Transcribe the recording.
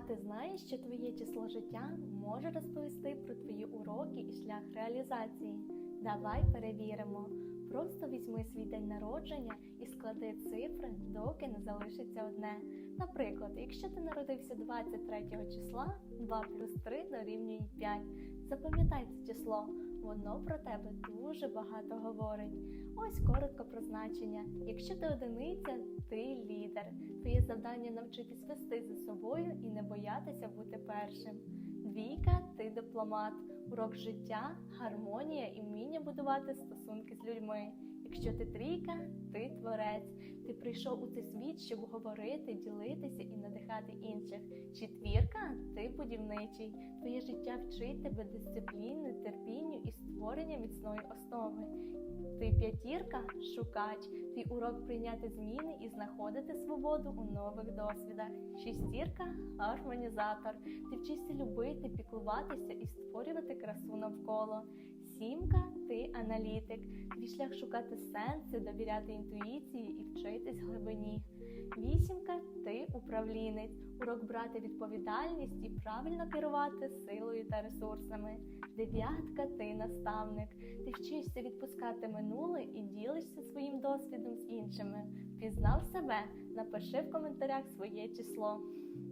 А ти знаєш, що твоє число життя може розповісти про твої уроки і шлях реалізації? Давай перевіримо. Просто візьми свій день народження і склади цифри, доки не залишиться одне. Наприклад, якщо ти народився 23 числа, 2 плюс 3 дорівнює 5. Запам'ятай це число, воно про тебе дуже багато говорить. Ось коротко про значення. Якщо ти одиниця, ти лідер. Твоє завдання навчитись вести за собою і не боятися бути першим. Двійка ти дипломат, урок життя, гармонія і вміння будувати стосунки з людьми. Якщо ти трійка, ти творець. Ти прийшов у цей світ, щоб говорити, ділитися і надихати інших. Четвірка ти будівничий. Твоє життя вчить тебе дисципліни, терпінню і створення міцної основи. Ти п'ятірка шукач. Твій урок прийняти зміни і знаходити свободу у нових досвідах. Шістірка гармонізатор. Ти вчишся любити, піклуватися і створювати красу навколо. Сімка ти аналітик. Твій шлях шукати сенси, довіряти інтуїції і вчитись глибині. Вісімка ти управлінець. Урок брати відповідальність і правильно керувати силою та ресурсами. Дев'ятка ти наставник. Ти вчишся відпускати минуле і ділишся своїм досвідом з іншими. Пізнав себе? Напиши в коментарях своє число.